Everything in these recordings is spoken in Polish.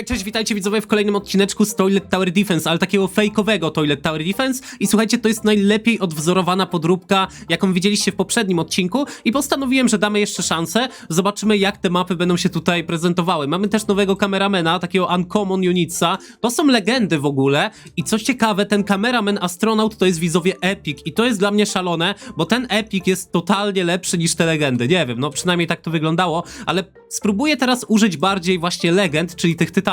Hej, cześć, witajcie widzowie w kolejnym odcineczku z Toilet Tower Defense, ale takiego fejkowego Toilet Tower Defense. I słuchajcie, to jest najlepiej odwzorowana podróbka, jaką widzieliście w poprzednim odcinku. I postanowiłem, że damy jeszcze szansę, zobaczymy jak te mapy będą się tutaj prezentowały. Mamy też nowego kameramena, takiego Uncommon Unitsa, to są legendy w ogóle. I coś ciekawe, ten kameraman astronaut to jest widzowie Epic. I to jest dla mnie szalone, bo ten Epic jest totalnie lepszy niż te legendy, nie wiem, no przynajmniej tak to wyglądało, ale spróbuję teraz użyć bardziej właśnie legend, czyli tych tytanów.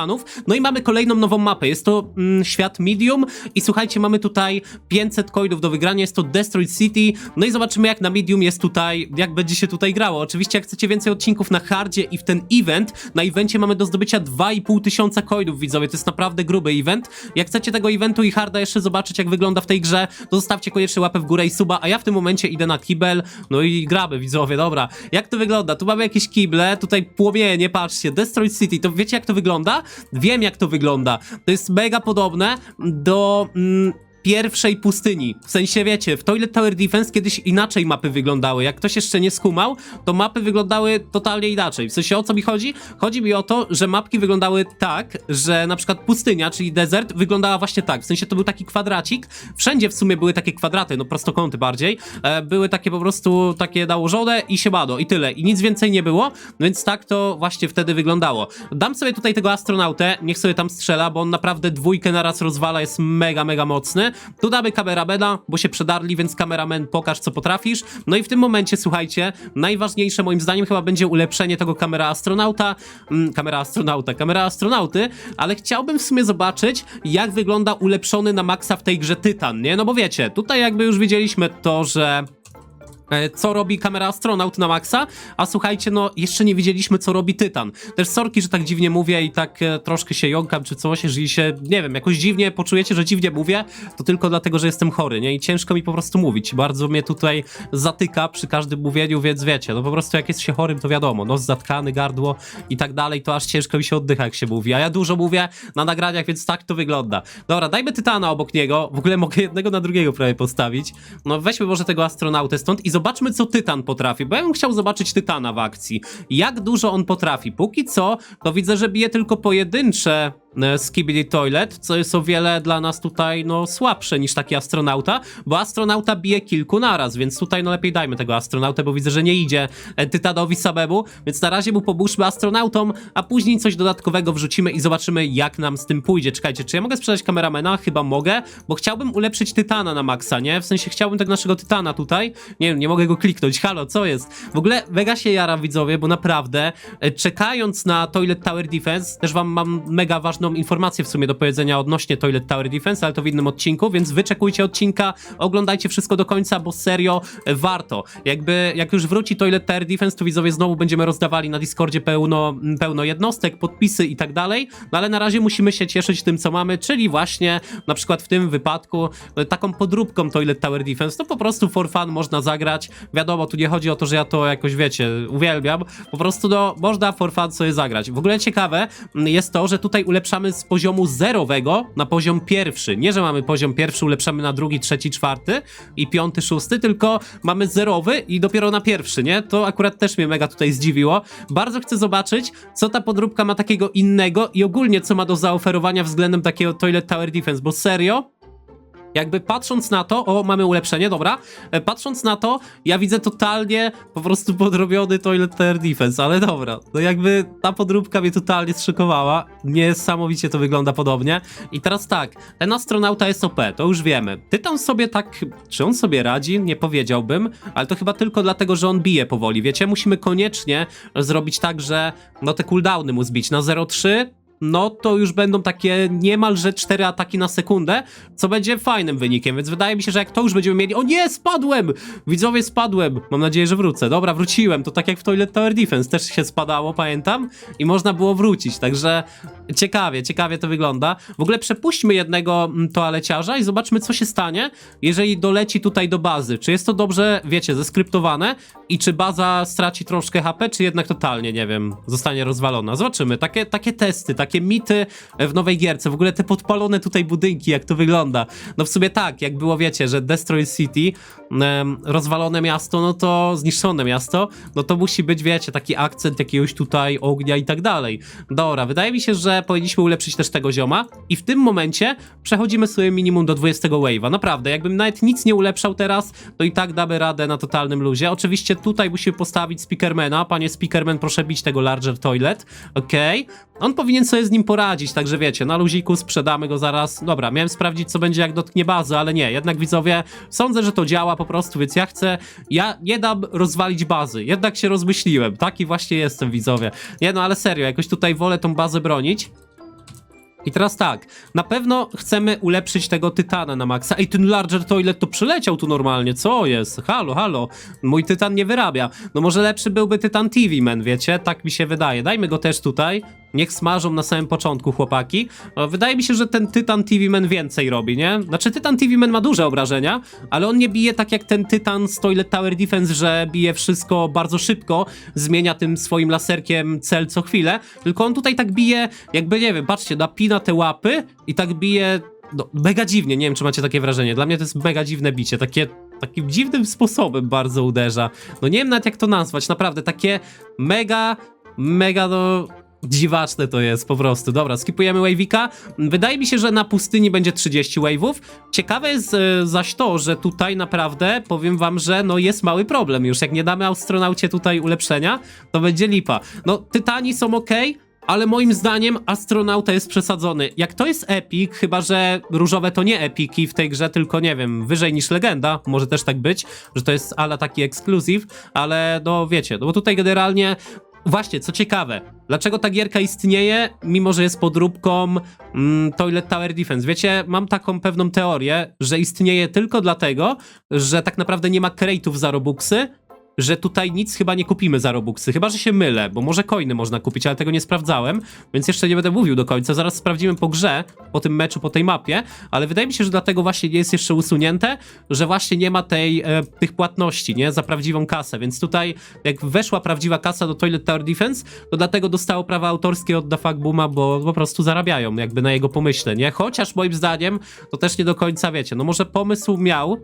No i mamy kolejną nową mapę. Jest to mm, świat medium i słuchajcie, mamy tutaj 500 coinów do wygrania. Jest to Destroyed City. No i zobaczymy jak na medium jest tutaj, jak będzie się tutaj grało. Oczywiście jak chcecie więcej odcinków na hardzie i w ten event, na evencie mamy do zdobycia 2,5 tysiąca coinów, widzowie. To jest naprawdę gruby event. Jak chcecie tego eventu i harda jeszcze zobaczyć jak wygląda w tej grze, to zostawcie koniecznie łapę w górę i suba, a ja w tym momencie idę na kibel, no i graby, widzowie, dobra. Jak to wygląda? Tu mamy jakieś kible, tutaj płomienie, patrzcie, Destroyed City, to wiecie jak to wygląda? Wiem jak to wygląda. To jest mega podobne do... Mm, pierwszej pustyni. W sensie, wiecie, w Toilet Tower Defense kiedyś inaczej mapy wyglądały. Jak ktoś jeszcze nie skumał, to mapy wyglądały totalnie inaczej. W sensie, o co mi chodzi? Chodzi mi o to, że mapki wyglądały tak, że na przykład pustynia, czyli desert, wyglądała właśnie tak. W sensie, to był taki kwadracik. Wszędzie w sumie były takie kwadraty, no prostokąty bardziej. E, były takie po prostu takie nałożone i siemano, i tyle. I nic więcej nie było, więc tak to właśnie wtedy wyglądało. Dam sobie tutaj tego astronautę, niech sobie tam strzela, bo on naprawdę dwójkę naraz rozwala, jest mega, mega mocny. Tu damy kameramena, bo się przedarli, więc kameramen pokaż co potrafisz. No i w tym momencie, słuchajcie, najważniejsze moim zdaniem chyba będzie ulepszenie tego kamera astronauta, mm, kamera astronauta, kamera astronauty, ale chciałbym w sumie zobaczyć, jak wygląda ulepszony na maksa w tej grze Tytan, nie? No bo wiecie, tutaj jakby już widzieliśmy to, że co robi kamera astronaut na maksa, a słuchajcie, no jeszcze nie widzieliśmy co robi Tytan. Też sorki, że tak dziwnie mówię i tak e, troszkę się jąkam czy coś, jeżeli się, nie wiem, jakoś dziwnie poczujecie, że dziwnie mówię, to tylko dlatego, że jestem chory, nie? I ciężko mi po prostu mówić. Bardzo mnie tutaj zatyka przy każdym mówieniu, więc wiecie, no po prostu jak jest się chorym, to wiadomo, nos zatkany, gardło i tak dalej, to aż ciężko mi się oddycha, jak się mówi. A ja dużo mówię na nagraniach, więc tak to wygląda. Dobra, dajmy Tytana obok niego. W ogóle mogę jednego na drugiego prawie postawić. No weźmy może tego astronautę stąd i zobaczmy, co Tytan potrafi, bo ja bym chciał zobaczyć Tytana w akcji. Jak dużo on potrafi. Póki co, to widzę, że bije tylko pojedyncze Skibidi Toilet, co jest o wiele dla nas tutaj, no, słabsze niż taki astronauta, bo astronauta bije kilku naraz, więc tutaj, no, lepiej dajmy tego astronautę, bo widzę, że nie idzie e, Tytanowi samemu, więc na razie mu pomóżmy astronautom, a później coś dodatkowego wrzucimy i zobaczymy, jak nam z tym pójdzie. Czekajcie, czy ja mogę sprzedać kameramena? Chyba mogę, bo chciałbym ulepszyć Tytana na maksa, nie? W sensie chciałbym tego naszego Tytana tutaj, nie wiem, nie mogę go kliknąć, halo, co jest? W ogóle mega się jara, widzowie, bo naprawdę, e, czekając na Toilet Tower Defense, też wam mam mega ważną informację w sumie do powiedzenia odnośnie Toilet Tower Defense, ale to w innym odcinku, więc wyczekujcie odcinka, oglądajcie wszystko do końca, bo serio e, warto. Jakby, jak już wróci Toilet Tower Defense, to widzowie znowu będziemy rozdawali na Discordzie pełno, pełno jednostek, podpisy i tak dalej, no ale na razie musimy się cieszyć tym, co mamy, czyli właśnie na przykład w tym wypadku e, taką podróbką Toilet Tower Defense, to po prostu for fun można zagrać. Wiadomo, tu nie chodzi o to, że ja to jakoś, wiecie, uwielbiam, po prostu no, można for fun sobie zagrać. W ogóle ciekawe jest to, że tutaj ulepszamy z poziomu zerowego na poziom pierwszy. Nie, że mamy poziom pierwszy, ulepszamy na drugi, trzeci, czwarty i piąty, szósty, tylko mamy zerowy i dopiero na pierwszy, nie? To akurat też mnie mega tutaj zdziwiło. Bardzo chcę zobaczyć, co ta podróbka ma takiego innego i ogólnie co ma do zaoferowania względem takiego Toilet Tower Defense, bo serio, jakby patrząc na to, o, mamy ulepszenie, dobra, e, patrząc na to, ja widzę totalnie po prostu podrobiony Toilet Tower Defense, ale dobra, no jakby ta podróbka mnie totalnie zszokowała, niesamowicie to wygląda podobnie. I teraz tak, ten astronauta jest OP, to już wiemy, Tytan sobie tak, czy on sobie radzi, nie powiedziałbym, ale to chyba tylko dlatego, że on bije powoli, wiecie, musimy koniecznie zrobić tak, że no te cooldowny mu zbić na 0,3, no to już będą takie niemalże 4 ataki na sekundę, co będzie fajnym wynikiem, więc wydaje mi się, że jak to już będziemy mieli... O nie, spadłem! Widzowie, spadłem! Mam nadzieję, że wrócę. Dobra, wróciłem, to tak jak w Toilet Tower Defense, też się spadało, pamiętam, i można było wrócić, także ciekawie, ciekawie to wygląda. W ogóle przepuśćmy jednego mm, toaleciarza i zobaczmy, co się stanie, jeżeli doleci tutaj do bazy. Czy jest to dobrze, wiecie, zeskryptowane i czy baza straci troszkę HP, czy jednak totalnie, nie wiem, zostanie rozwalona. Zobaczymy, takie, takie testy, takie mity w nowej gierce. W ogóle te podpalone tutaj budynki, jak to wygląda. No w sumie tak, jak było, wiecie, że Destroy City, em, rozwalone miasto, no to zniszczone miasto, no to musi być, wiecie, taki akcent jakiegoś tutaj ognia i tak dalej. Dobra, wydaje mi się, że powinniśmy ulepszyć też tego zioma i w tym momencie przechodzimy sobie minimum do 20 wave'a. Naprawdę, jakbym nawet nic nie ulepszał teraz, to i tak damy radę na totalnym luzie. Oczywiście tutaj musimy postawić Speakermana. Panie Speakerman, proszę bić tego Larger Toilet. Okej. On powinien sobie z nim poradzić, także wiecie, na luziku sprzedamy go zaraz. Dobra, miałem sprawdzić, co będzie jak dotknie bazy, ale nie, jednak widzowie, sądzę, że to działa po prostu, więc ja chcę, ja nie dam rozwalić bazy, jednak się rozmyśliłem, taki właśnie jestem, widzowie. Nie no, ale serio, jakoś tutaj wolę tą bazę bronić. I teraz tak, na pewno chcemy ulepszyć tego tytana na maksa. Ej, ten Larger Toilet to przyleciał tu normalnie, co jest? Halo, halo, mój tytan nie wyrabia. No może lepszy byłby tytan TV Man, wiecie? Tak mi się wydaje. Dajmy go też tutaj. Niech smażą na samym początku chłopaki. No, Wydaje mi się, że ten Tytan TV Man więcej robi, nie? Znaczy Tytan TV Man ma duże obrażenia, ale on nie bije tak jak ten Tytan z Toilet Tower Defense, że bije wszystko bardzo szybko, zmienia tym swoim laserkiem cel co chwilę, tylko on tutaj tak bije, jakby nie wiem, patrzcie, napina te łapy i tak bije no, mega dziwnie, nie wiem czy macie takie wrażenie, dla mnie to jest mega dziwne bicie, takie takim dziwnym sposobem bardzo uderza. No nie wiem nawet jak to nazwać, naprawdę takie mega, mega no dziwaczne to jest po prostu. Dobra, skipujemy wave'ika. Wydaje mi się, że na pustyni będzie 30 wave'ów. Ciekawe jest zaś to, że tutaj naprawdę powiem wam, że no jest mały problem już. Jak nie damy astronaucie tutaj ulepszenia, to będzie lipa. No, tytani są ok. Ale moim zdaniem astronauta jest przesadzony. Jak to jest epic, chyba że różowe to nie epiki w tej grze, tylko nie wiem, wyżej niż legenda, może też tak być, że to jest ala taki ekskluzyw, ale no wiecie, no bo tutaj generalnie Właśnie, co ciekawe, dlaczego ta gierka istnieje, mimo że jest podróbką mm, Toilet Tower Defense? Wiecie, mam taką pewną teorię, że istnieje tylko dlatego, że tak naprawdę nie ma crate'ów za Robuxy, że tutaj nic chyba nie kupimy za Robuxy, chyba że się mylę, bo może coiny można kupić, ale tego nie sprawdzałem, więc jeszcze nie będę mówił do końca, zaraz sprawdzimy po grze, po tym meczu, po tej mapie, ale wydaje mi się, że dlatego właśnie nie jest jeszcze usunięte, że właśnie nie ma tej, e, tych płatności, nie, za prawdziwą kasę, więc tutaj jak weszła prawdziwa kasa do Toilet Tower Defense, to dlatego dostało prawa autorskie od Da Booma, bo po prostu zarabiają jakby na jego pomyśle, nie, chociaż moim zdaniem to też nie do końca wiecie, no może pomysł miał,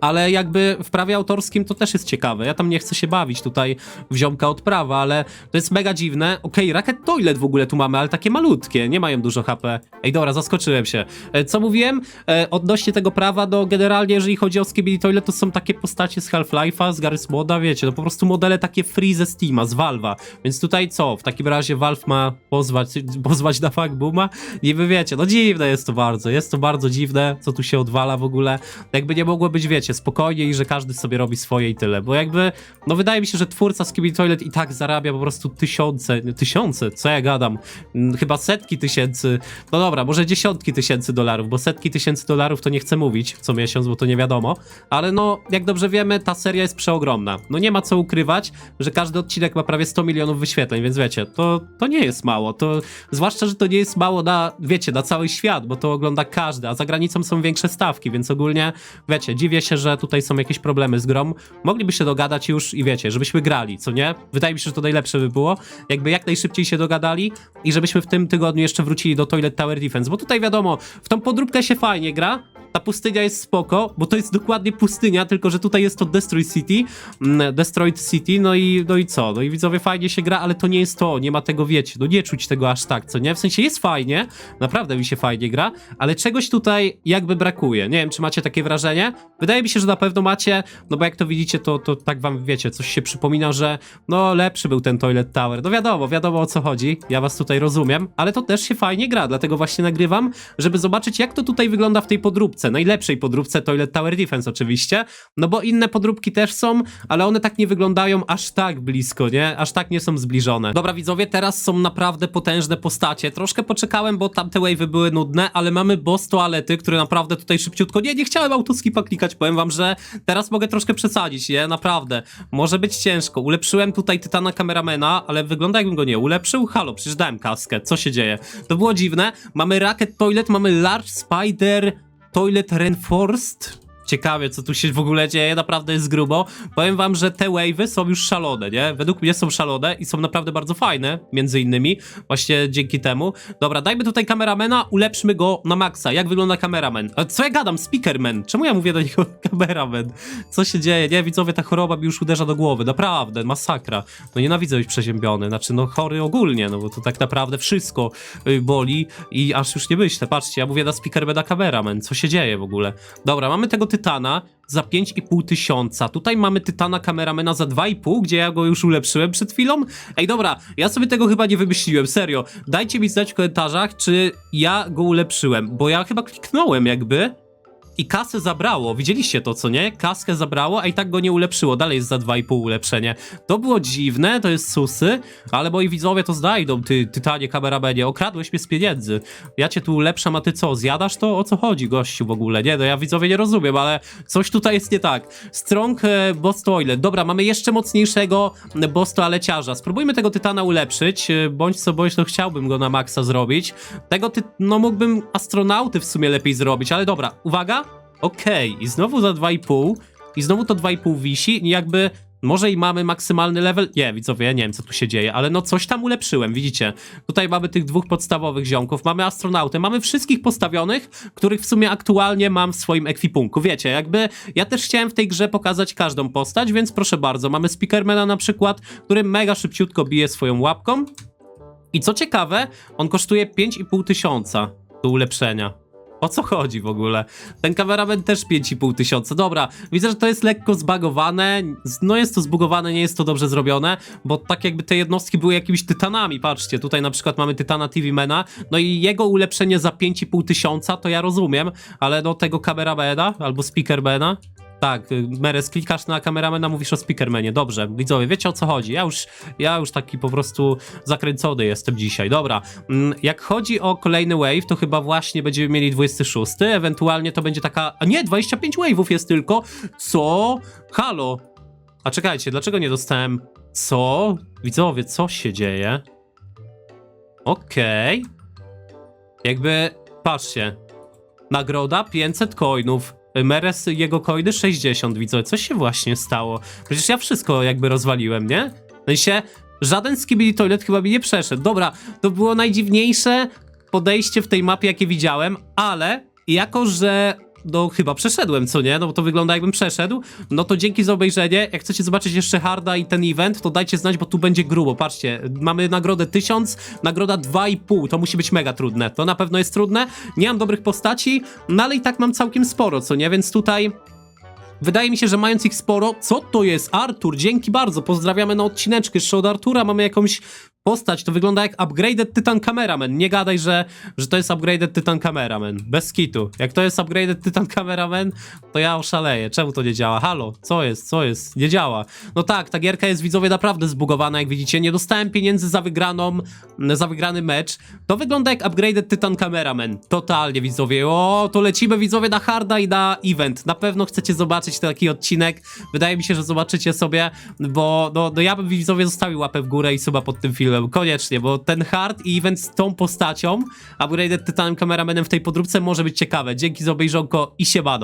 ale jakby w prawie autorskim to też jest ciekawe. Ja tam nie chcę się bawić tutaj w ziomka od prawa, ale to jest mega dziwne. Okej, Rocket Toilet w ogóle tu mamy, ale takie malutkie, nie mają dużo HP. Ej, dobra, zaskoczyłem się. E, Co mówiłem? E, odnośnie tego prawa, no generalnie jeżeli chodzi o Skibidi Toilet, to są takie postacie z Half-Life'a, z Garry's Moda, wiecie, to po prostu modele takie free ze Steama, z Valve'a. Więc tutaj co? W takim razie Valve ma pozwać, pozwać na fuck booma? Niby wiecie, no dziwne jest to bardzo, jest to bardzo dziwne, co tu się odwala w ogóle. Jakby nie mogło być, wiecie, spokojnie i że każdy sobie robi swoje i tyle, bo jakby, no wydaje mi się, że twórca Skibidi Toilet i tak zarabia po prostu tysiące, tysiące, co ja gadam, Mm, chyba setki tysięcy, no dobra, może dziesiątki tysięcy dolarów, bo setki tysięcy dolarów to nie chcę mówić co miesiąc, bo to nie wiadomo, ale no, jak dobrze wiemy, ta seria jest przeogromna. No nie ma co ukrywać, że każdy odcinek ma prawie 100 milionów wyświetleń, więc wiecie, to, to nie jest mało, to zwłaszcza, że to nie jest mało na, wiecie, na cały świat, bo to ogląda każdy, a za granicą są większe stawki, więc ogólnie, wiecie, dziwię się, że tutaj są jakieś problemy z grą. Mogliby się dogadać już i wiecie, żebyśmy grali, co nie? Wydaje mi się, że to najlepsze by było, jakby jak najszybciej się dogadali i żebyśmy w tym tygodniu jeszcze wrócili do Toilet Tower Defense, bo tutaj wiadomo, w tą podróbkę się fajnie gra, ta pustynia jest spoko, bo to jest dokładnie pustynia, tylko że tutaj jest to Destroy City, mm, Destroyed City, no i, no i co? No i widzowie fajnie się gra, ale to nie jest to, nie ma tego, wiecie, no nie czuć tego aż tak, co nie? W sensie jest fajnie, naprawdę mi się fajnie gra, ale czegoś tutaj jakby brakuje. Nie wiem, czy macie takie wrażenie? Wydaje mi się, że na pewno macie, no bo jak to widzicie, to, to tak wam, wiecie, coś się przypomina, że no lepszy był ten Toilet Tower. No wiadomo, wiadomo o co chodzi, ja was tutaj rozumiem, ale to też się fajnie gra, dlatego właśnie nagrywam, żeby zobaczyć jak to tutaj wygląda w tej podróbce, najlepszej podróbce Toilet Tower Defense oczywiście, no bo inne podróbki też są, ale one tak nie wyglądają aż tak blisko, nie? Aż tak nie są zbliżone. Dobra widzowie, teraz są naprawdę potężne postacie. Troszkę poczekałem, bo tamte wave'y były nudne, ale mamy boss toalety, który naprawdę tutaj szybciutko... Nie, nie chciałem autoskipa klikać, powiem wam, że teraz mogę troszkę przesadzić, nie? Naprawdę. Może być ciężko. Ulepszyłem tutaj Tytana Kameramana, ale wygląda jakbym go nie ulepszył. Halo, przecież dałem kaskę. Co się dzieje? To było dziwne. Mamy Rocket Toilet, mamy Large Spider... Toilet Reinforced? Ciekawie, co tu się w ogóle dzieje, naprawdę jest grubo. Powiem wam, że te wave'y są już szalone, nie? Według mnie są szalone i są naprawdę bardzo fajne, między innymi, właśnie dzięki temu. Dobra, dajmy tutaj kameramena, ulepszmy go na maksa. Jak wygląda kameraman? A co ja gadam? Speakerman. Czemu ja mówię do niego kameraman? Co się dzieje? Nie, widzowie, ta choroba mi już uderza do głowy, naprawdę, masakra. No nienawidzę być przeziębiony, znaczy no chory ogólnie, no bo to tak naprawdę wszystko y, boli i aż już nie myślę. Patrzcie, ja mówię na Speakermana kameraman, co się dzieje w ogóle? Dobra, mamy tego tytana za 5,5 tysiąca. Tutaj mamy tytana kameramena za 2,5, gdzie ja go już ulepszyłem przed chwilą. Ej, dobra, ja sobie tego chyba nie wymyśliłem, serio. Dajcie mi znać w komentarzach, czy ja go ulepszyłem, bo ja chyba kliknąłem jakby i kasę zabrało. Widzieliście to, co nie? Kaskę zabrało, a i tak go nie ulepszyło. Dalej jest za 2,5 ulepszenie. To było dziwne, to jest susy, ale moi widzowie to znajdą, ty tytanie kameramenie. Okradłeś mnie z pieniędzy. Ja cię tu ulepszam, a ty co? Zjadasz to? O co chodzi, gościu, w ogóle? Nie, no ja widzowie nie rozumiem, ale coś tutaj jest nie tak. Strong e, boss toilet. Dobra, mamy jeszcze mocniejszego e, boss toaleciarza. Spróbujmy tego tytana ulepszyć, e, bądź co bądź, no chciałbym go na maksa zrobić. Tego ty, no mógłbym astronauty w sumie lepiej zrobić, ale dobra, uwaga. Okej, i znowu za 2,5 i znowu to 2,5 wisi, jakby może i mamy maksymalny level. Nie, widzowie, ja nie wiem co tu się dzieje, ale no coś tam ulepszyłem, widzicie? Tutaj mamy tych dwóch podstawowych ziomków, mamy astronautę, mamy wszystkich postawionych, których w sumie aktualnie mam w swoim ekwipunku. Wiecie, jakby ja też chciałem w tej grze pokazać każdą postać, więc proszę bardzo, mamy Speakermana na przykład, który mega szybciutko bije swoją łapką. I co ciekawe, on kosztuje 5,5 tysiąca do ulepszenia. O co chodzi w ogóle? Ten kameraman też 5,5 tysiąca. Dobra, widzę, że to jest lekko zbagowane. No jest to zbugowane, nie jest to dobrze zrobione, bo tak jakby te jednostki były jakimiś tytanami. Patrzcie, tutaj na przykład mamy tytana TV Mana, no i jego ulepszenie za 5,5 tysiąca, to ja rozumiem, ale do tego kameramana albo speakermana tak, y, Meres, klikasz na kameramena, mówisz o speakermanie. Dobrze, widzowie, wiecie o co chodzi. Ja już, ja już taki po prostu zakręcony jestem dzisiaj. Dobra, mm, jak chodzi o kolejny wave, to chyba właśnie będziemy mieli 26, ewentualnie to będzie taka... A nie, 25 wave'ów jest tylko. Co? Halo? A czekajcie, dlaczego nie dostałem... Co? Widzowie, co się dzieje? Okej. Jakby, patrzcie. Nagroda 500 coinów. Meres jego coiny 60, widzę. Co się właśnie stało? Przecież ja wszystko jakby rozwaliłem, nie? W sensie, żaden skibidi toilet chyba mi nie przeszedł. Dobra, to było najdziwniejsze podejście w tej mapie, jakie widziałem, ale jako, że no chyba przeszedłem, co nie? No bo to wygląda jakbym przeszedł. No to dzięki za obejrzenie. Jak chcecie zobaczyć jeszcze Harda i ten event, to dajcie znać, bo tu będzie grubo. Patrzcie, mamy nagrodę 1000, nagroda 2,5. To musi być mega trudne. To na pewno jest trudne. Nie mam dobrych postaci, no ale i tak mam całkiem sporo, co nie? Więc tutaj... Wydaje mi się, że mając ich sporo, co to jest? Artur, dzięki bardzo, pozdrawiamy na odcineczkę. Jeszcze od Artura mamy jakąś postać, to wygląda jak upgraded Titan Cameraman. Nie gadaj, że, że to jest upgraded Titan Cameraman. Bez kitu. Jak to jest upgraded Titan Cameraman, to ja oszaleję. Czemu to nie działa? Halo, co jest? Co jest? Nie działa. No tak, ta gierka jest widzowie naprawdę zbugowana, jak widzicie. Nie dostałem pieniędzy za wygraną, za wygrany mecz. To wygląda jak upgraded Titan Cameraman. Totalnie widzowie. O, to lecimy widzowie na harda i na event. Na pewno chcecie zobaczyć taki odcinek. Wydaje mi się, że zobaczycie sobie, bo no, no ja bym widzowie zostawił łapę w górę i suba pod tym filmem. Koniecznie, bo ten hard i event z tą postacią, upgraded Titanem Cameramanem w tej podróbce może być ciekawe. Dzięki za obejrzonko i siemano.